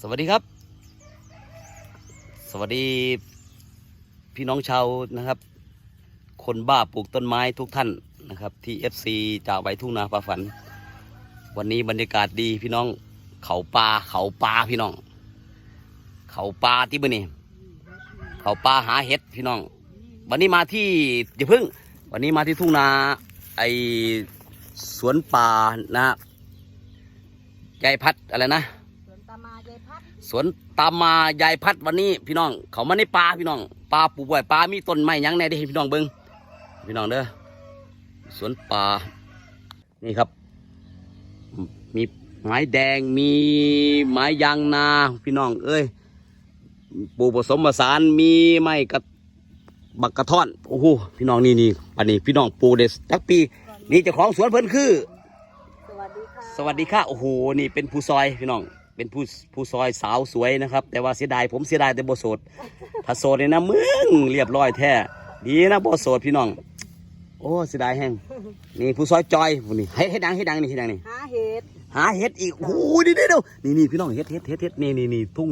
สวัสดีครับ สวัสดีพี่น้องชาวนะครับ คนบ้าปลูกต้นไม้ทุกท่านนะครับ ที่ FC จากไว้ทุ่งนาปลาฝัน วันนี้บรรยากาศดีพี่น้องเขาปลาเขาปลาพี่น้อง เขาปลาที่บ้านี่เขาปลาหาเห็ดพี่น้อง วันนี้มาที่อย่าพึ่ง วันนี้มาที่ทุ่งนาไอสวนป่านะยายพัดอะไรนะ สวนตามมายายพัดวันนี้ พี่น้อง เขามาในป่าพี่น้องป่าปลูกไว้ป่ามีต้นไม้หยังแน่ได้ให้พี่น้องเบิ้งพี่น้องเด้อสวนป่านี่ครับ มีไม้แดงมีไม้ยางนาพี่น้อง เอ้ยปลูกผสมผสานมีไม้กระบักกระท่อนโอ้โหพี่น้องนี่นี่อันนี้พี่น้องปลูกเด็ดจักปีนี่เจ้าของสวนเพิ่นคือ สวัสดีค่ะสวัสดีค่ะโอ้โหนี่เป็นผู้ซอยพี่น้อง เป็นผู้ผู้ซอยสาวสวยนะครับ แต่ว่าเสียดายผมเสียดายแต่บ่โสดถ้าโสดเนี่ยนะมึงเรียบร้อยแท้ดีนะบ่โสดพี่น้อง โอ้เสียดายแห้งนี่ผู้ซอยจอยนี่ให้ให้ดังให้ดังนี่ให้ดังนี่หาเห็ดหาเห็ดอีกโอ้โหนี่เดี๋ยวนี่นี่พี่น้องเห็ดเห็ดเห็ดเห็ดนี่นี่นี่ทุ่ง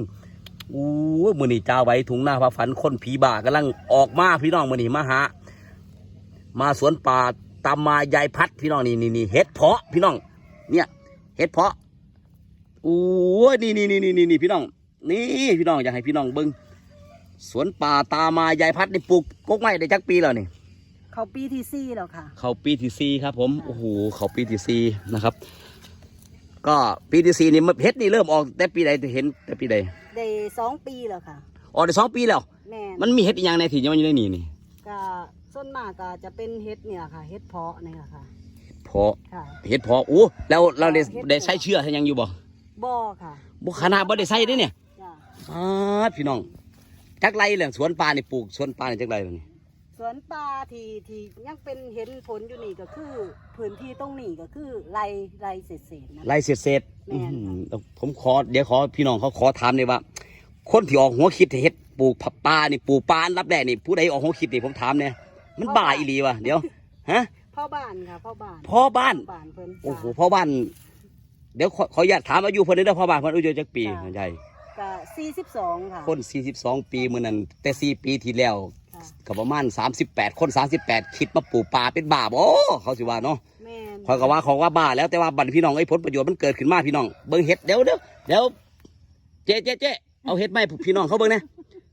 โอ้ยมือนี่จ้าไว้ทุ่งหน้าพระฝันคนผีบ่ากำลังออกมาพี่น้องมือนี่มาหามาสวนป่าตามมายายพัดพี่น้องนี่นี่นี่เห็ดเพาะพี่น้อง เนี่ยเห็ดเพาะ โอ้ยนี่นี่นี่นี่นี่นี่พี่น้อง นี่พี่น้องอยากให้พี่น้องเบิ้งสวนป่าตามายายพัดนี่ปลูกกกไม้ได้จักปีแล้วนี่ เขาปีที่สี่แล้วค่ะ เขาปีที่สี่ครับผม โอ้โห เขาปีที่สี่นะครับ ก็ปีที่สี่นี่มันเห็ดนี่เริ่มออกแต่ปีใดเห็นแต่ปีใดได้สองปีแล้วค่ะ ออกได้สองปีแล้ว แม่นมันมีเห็ดอีกอย่างในที่ยังมันอยู่ในนี่นี่ก็ส่วนมากก็จะเป็นเห็ดเนี่ยค่ะ เห็ดเพาะนี่แหละค่ะ เพาะ ค่ะ เห็ดเพาะโอ้แล้วเราได้เห็ดเพาะได้ใช้เชื่อให้ยังอยู่บ่ บ่อค่ะบุขนาดบ่ได้ใช้เด้เนี่ยจ้ะอ้าดพี่น้องจักไรเลยสวนปลานี่ปลูกสวนปลานี่จักไรเลยนี่สวนปลาที่ที่ยังเป็นเห็นผลอยู่นี่ก็คือ พื้นที่ตรงนี้ก็คือไรไรเศษๆนะ ไรเสร็จเสร็จแม่นอื้อหือผมขอเดี๋ยวขอพี่น้องเขาขอถามเลยว่า คนที่ออกหัวคิดให้เฮ็ดปลูกผักปลานี่ปลูกปลาอันรับแรกนี่ผู้ใดออกหัวคิดนี่ผมถามเนี่ยมันบ้าอีหลีวะเดี๋ยวฮะ พ่อบ้านค่ะพ่อบ้านพ่อบ้านบ้านเพิ่นโอ้โหจ้ะพ่อบ้าน เดี๋ยวขอขออนุญาตถามอายุเพิ่นเด้อพ่อบ้านเพิ่นอายุจักปีจ้ะใหญ่ก็สี่สิบสองค่ะ คน42 ปีมื้อนั้นแต่4ปีที่แล้วค่ะ ก็ประมาณ 38 คน 38 คิดมาปลูกป่าเป็นบ้าบ่เขาสิว่าเนาะ แม่นขอยก็ว่าเขาว่าบ้าแล้วแต่ว่าบัดพี่น้องไอ้ผลประโยชน์มันเกิดขึ้นมาพี่น้องเบิ่งเห็ดเดี๋ยวเดี๋ยวเดี๋ยวเจ๊เจ๊เจ๊เอาเห็ดไหมาให้พี่น้องเขาเบิ่งนะ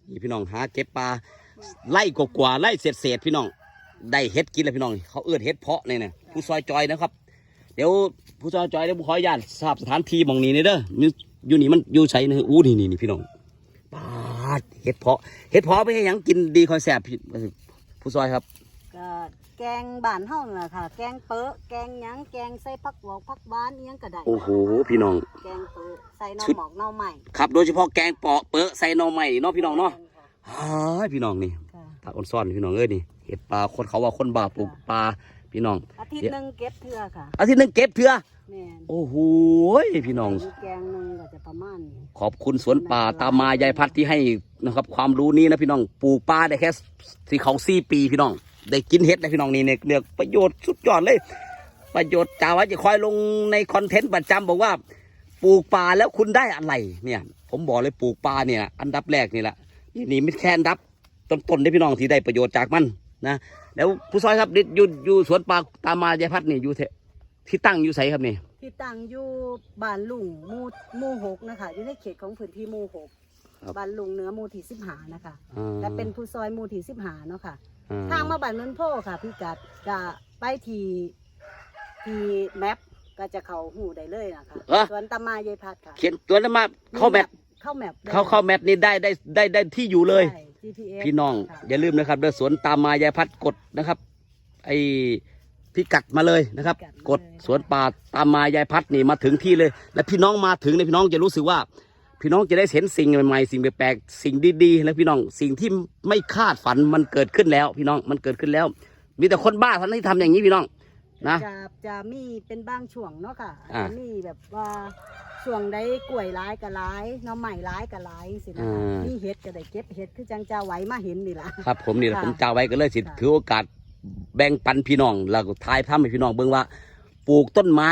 นี่พี่น้องหาเก็บปลาไล่กว่าๆไล่เศษเศษๆพี่น้องได้เห็ดกินแล้วพี่น้อง เขาเอื้อเห็ดเพาะนี่นะผู้ซอยจอยนะครับ เดี๋ยวผู้ซอยจอยเดี๋ยวผมขออนุญาตทราบสถานที่หมองนี้นี่เด้อมีอยู่นี่มันอยู่ใช้นะอู้นี่นี่นี่พี่น้องปาดเห็ดเพาะเห็ดเพาะไม่ใช่หยังกินดีคอยแสบพี่ผู้ซอยครับ ก็แกงบ้านเฮานั่นล่ะค่ะ แกงเป๊ะแกงหยังแกงใส่ผักหวอกผักบ้านอิหยังก็ได้โอ้โหพี่น้อง แกงเป๊ะใส่หน่อชุดหมอกหน่อใหม่ครับโดยเฉพาะแกงเปาะเปอะใส่หน่อไม้เนาะพี่น้องเนาะฮ้ายพี่น้องนี่ค่ะปลาอ่อนซ่อนพี่น้องเอ้ยนี่เห็ดปลาคนเขาว่าคนบาปลูกปลา พี่น้อง อาทิตย์หนึงเก็บเทื่อค่ะอาทิตย์หนึงเก็บเถื่อแม่นโอ้โหพี่น้องมีแกงหนึงก็จะประมาณนี้ขอบคุณสวนป่าตามมายายพัดที่ให้นะครับ ความรู้นี้นะพี่น้องปลูกปลาได้แค่สี่เขาสี่ปีพี่น้อง ได้กินเห็ดนะพี่น้องนี่เนี่ยเรียกประโยชน์สุดยอดเลย ประโยชน์จ่าไว้จะคอยลงในคอนเทนต์ประจำบอกว่า ปลูกป่าแล้วคุณได้อะไรเนี่ย ผมบอกเลยปลูกป่าเนี่ย อันดับแรกนี่แหละนี่นี่ไม่แค่อันดับต้นๆได้พี่น้องที่ได้ประโยชน์จากมัน นะแล้วผู้ซอยครับนี่อยู่อยู่สวนป่าตามมายายพัดนี่อยู่เทที่ตั้งอยู่ไสครับนี่ที่ตั้งอยู่บ้านลุงหมู่หมู่หกนะคะอยู่ในเขตของพื้นที่หมู่หกครับ บ้านลุงเหนือหมู่ที่สิบหานะคะอ่า และเป็นผู้ซอยหมู่ที่สิบหาเนาะค่ะอ่ทางมาบ้านนนโพค่ะ พี่กัดจะไปที่ที่แมปก็จะเข้าหูได้เลยนะคะเอ้อ สวนตามายายพัดค่ะเขียนตัวนั้นมาเข้าแมทเข้าแมปได้เข้าเข้าแมทนี่ได้ได้ได้ได้ที่อยู่เลย ใช่ GPS พี่น้องค่ะอย่าลืมนะครับเดินสวนตามมายายพัดกดนะครับ ไอพิกัดมาเลยนะครับ กดสวนป่าตามมายายพัดนี่มาถึงที่เลย และพี่น้องมาถึงเนี่ยพี่น้องจะรู้สึกว่า พี่น้องจะได้เห็นสิ่งใหม่ๆสิ่งแปลกๆสิ่งดีๆแล้วพี่น้องสิ่งที่ไม่คาดฝันมันเกิดขึ้นแล้ว พี่น้องมันเกิดขึ้นแล้ว มีแต่คนบ้าเท่านั้นที่ทำอย่างนี้พี่น้องนะจะจะมีเป็นบางช่วงเนาะค่ะอ่าจะมีแบบว่า ช่วงใดกล้วยร้ายกับร้ายหน้อใหม่ร้ายกับร้ายสินะคะอ่ามีมีเห็ดก็ได้เก็บเห็ดคือจังจะไหวมาเห็นนี่ล่ะ ครับ ผมนี่แหละค่ะผมจ้าไว้ก็เลยสิค่ะ ถือโอกาสแบ่งปันพี่น้องแล้วก็ทายภาพให้พี่น้องเบิ่งว่า ปลูกต้นไม้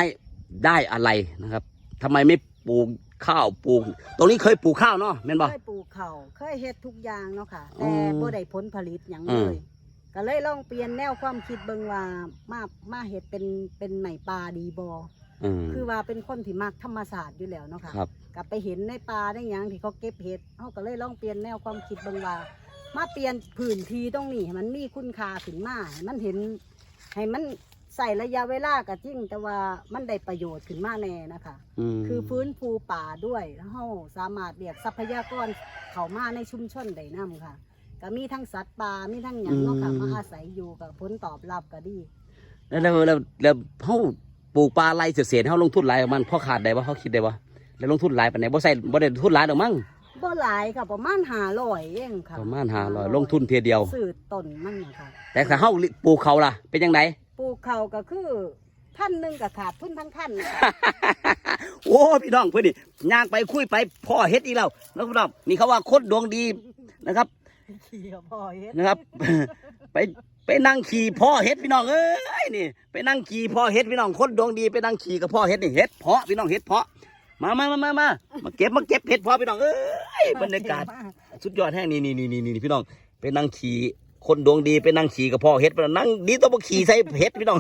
ได้อะไรนะครับทำไมไม่ปลูกข้าวปลูก ตรงนี้เคยปลูกข้าวเนาะแม่นบ่ เคยปลูกเขาวเคยเฮ็ดทุกอย่างเนาะค่ะ อืแต่มบ่ได้ผลผลิตหยังอืเลมย ก็เลยลองเปลี่ยนแนวความคิดเบิ่งว่ามามาเฮ็ดเป็นเป็นไหมปลาดีบ่ อืม คือว่าเป็นคนที่มักธรรมศาสตร์อยู่แล้วเนาะค่ะครับ กลับไปเห็นในป่าได้หยังที่เขาเก็บเห็ดเฮาก็เลยลองเปลี่ยนแนวความคิดเบิ่งว่า มาเปลี่ยนพื้นที่ตรงนี้ให้มันมีคุณค่าขึ้นมาให้มันเห็น ให้มันใส่ระยะเวลาก็จริง แต่ว่ามันได้ประโยชน์ขึ้นมาแน่นะคะ มคือฟื้นฟูป่าด้วยแล้วเฮาสามารถเรียกทรัพยากรเข้ามาในชุมชนได้นํค่ะ ก็มีทั้งสัตว์ป่ามีทั้งหยังเนาะค่ะมาอาศัยอยู่กับผลตอบรับก็ดี แล้วแล้วแล้วแล้วเฮาป ลูกปลาไรเสียๆเฮาลงทุนหลายกับมันพ่อขาดได้บ่เฮาคิดได้บ่แล้วลงทุนหลายปานไหนบ่ใส่บ่ได้ทุนหลายดอกมั้งบ่หลายค่ะประมาณ500เองค่ะประมาณ500ลงทุนเทียเดียวซื้อต้นมันนะคะแต่ถ้าเฮาปลูกเขาล่ะ เป็นจังไดปลูกเขาก็คือท่านหนึ่งก็ขาดทุนทั้งท่านนะคะโอ้พี่น้องเพื่อนนี่ย่างไปคุยไปพ่อเฮ็ดอีกแล้วนะครับพี่น้องนี่เขาว่าคนดวงดีนะครับขี่กับพ่อเฮ็ดนะครับ ไป ไปนั่งขี่พ่อเฮ็ดพี่น้องเอ้ยนี่ ไปนั่งขี่พ่อเฮ็ดพี่น้องคนดวงดีไปนั่งขี่กับพ่อเฮ็ดนี่เฮ็ดเพาะพี่น้องเฮ็ดเพาะมามามามามามาเก็บมาเก็บเฮ็ดเพาะพี่น้องเอ้ยบรรยากาศสุดยอดแห้งนี่นี่นี่นี่นี่พี่น้องไปนั่งขี่คนดวงดีไปนั่งขี่กับพ่อเฮ็ดไปนั่งดีต้องมาขี่ใส่เฮ็ดพี่น้อง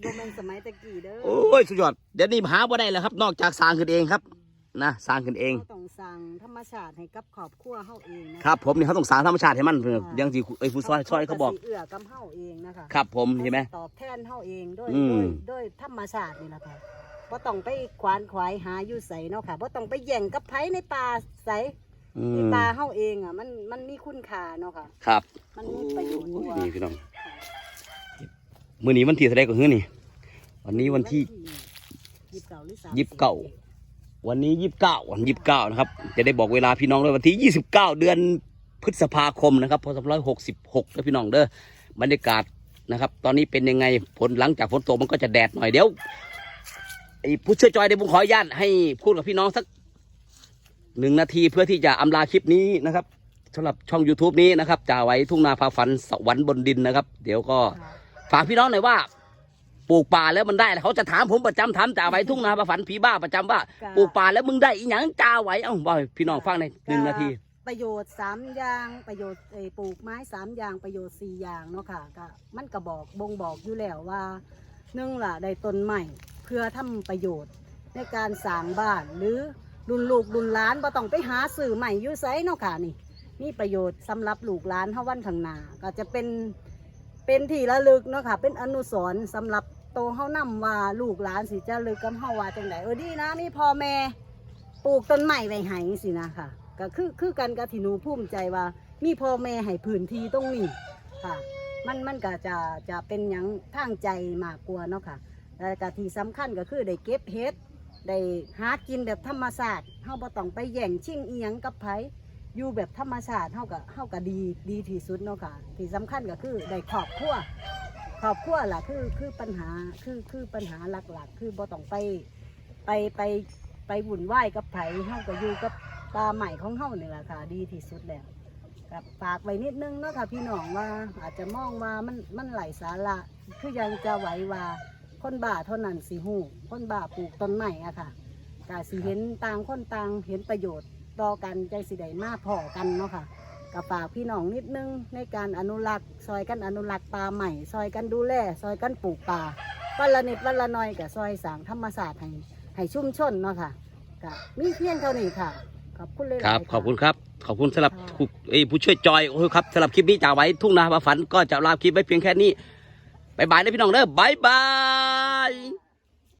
โดแมนสมัยตะกี้เด้อโอ้ยสุดยอดเดี๋ยวนี้หาบ่ได้แล้วครับ นอกจากสร้างขึ้นเองครับ นะสร้างขึ้นเองเราต้องสั่งธรรมชาติให้กับครอบครัวเฮาเองนะครับผมนี่เขาต้องสร้างธรรมชาติให้มันอยังที่ไอ้ผู้ซอยซอยเขาบอก สิเอื้อกับเฮาเองนะคะครับผมใช่ไหม ตอบแทนเฮาเองด้วยอืม ด้วยด้วยธรรมชาตินี่แหละค่ะบ่ต้องไปควานขวายหาอยู่ไสเนาะค่ะบ่ต้องไปแย่งกับไผในป่าไสอืในมป่าเฮาเองอะมันมันมีคุณค่าเนาะค่ะ ครับมันมีประโยชน์กว่านี่พี่น้องมื้อนี้วันที่เท่าไหรก็คือนี่ วันนี้วันที่ ยี่สิบเก้าหรือสามยี่สิบเก้า วันนี้ยี่สิบเก้าวันยี่สิบเก้านะครับ จะได้บอกเวลาพี่น้องด้วยวันที่ยี่สิบเก้าเดือนพฤษภาคมนะครับพศร้อยหกสิบหกแล้วพี่น้องเด้อบรรยากาศนะครับ ตอนนี้เป็นยังไงฝนหลังจากฝนตกมันก็จะแดดหน่อยเดี๋ยวไอ้ผู้ช่วยจอยเดี๋ยวผมขออนุญาตให้พูดกับพี่น้องสักหนึ่งนาทีเพื่อที่จะอำลาคลิปนี้นะครับสำหรับช่อง YouTube นี้นะครับจ่าไว้ทุ่งนาพาฝันสวรรค์บนดินนะครับ เดี๋ยวก็ค่ะฝากพี่น้องหน่อยว่า ปลูกป่าแล้วมันได้อะไรเขาจะถามผมประจำถามจ่าไว้ทุ่งนาประฝันผีบ้าประจำว่าค่ะปลูกป่าแล้วมึงได้อีหยังจ่าไว้เอ้าบ่อยพี่น้องฟังในหนึ่งนาที ประโยชน์สามอย่างประโยชน์เอ่อปลูกไม้สามอย่างประโยชน์สี่อย่างเนาะค่ะก็มันก็บอกบ่งบอกอยู่แล้วว่าหนึ่งล่ะได้ต้นใหม่เพื่อทำประโยชน์ในการสร้างบ้านหรือรุนลูกรุนหล้านบ่ต้องไปหาสื่อใหม่อยู่ไสเนาะค่ะนี่ มีประโยชน์สำหรับลูกหลานเฮาวันข้างหน้าก็จะเป็นเป็นที่ระลึกเนาะค่ะเป็นอนุสรณ์สำหรับ โตเฮานํว่าลูกหลานสิจะลึกกับเฮาว่าจังไดเออดีนะมีพ่อแม่ปลูกต้นไม้ไว้ให้สินะค่ะ ก็คือคือกันกับที่หนูภูมิใจว่า มีพ่อแม่ให้พื้นที่ตรงนี้ค่ะ มันมันก็จะจะเป็นหยังทางใจมากกว่าเนาะค่ะแล้วก็ที่สำคัญก็คือได้เก็บเห็ดได้หากินแบบธรรมชาติเฮาบ่ต้องไปแย่งชิงอีหยังกับไผอยู่แบบธรรมชาติเฮาก็เฮาก็ดีดีที่สุดเนาะค่ะ ที่สำคัญก็คือได้ครอบครัว ครอบครัวล่ะคือคือปัญหาคือคือปัญหาหลักๆ คือบ่ต้องไปไปไปไปวุ่นวายกับไผเฮาก็อยู่กับปลาใหม่ของเฮานี่แหละค่ะ ดีที่สุดแล้วกับฝากไว้นิดนึงเนาะค่ะพี่น้องว่าอาจจะมองว่ามันมันไหลสาระคือยังจะไหวว่าคนบ้าเท่านั้นสิฮู้คนบ้าปลูกต้นไม้อะค่ะก็สิเห็นต่างคนต่างเห็นประโยชน์ต่อกันใจสิได้มาพอกันเนาะค่ะ กับฝากพี่น้องนิดนึงในการอนุรักษ์ ซอยกันอนุรักษ์ปลาใหม่ ซอยกันดูแล ซอยกันปลูกป่าวันละนิดวันละหน่อยกับซอยสร้างธรรมศาสตร์ให้ให้ชุ่มชนเนาะค่ะก็มีเพียงเท่านี้ค่ะ ขอบคุณเลยครับ ขอบคุณครับ ขอบคุณสำหรับผู้เอ้ยผู้ช่วยจอยโอ้ยครับสำหรับคลิปนี้จ่าไว้ทุ่งนาประฝันก็จะลาคลิปไว้เพียงแค่นี้บายบายเลยพี่น้องเด้อบายบาย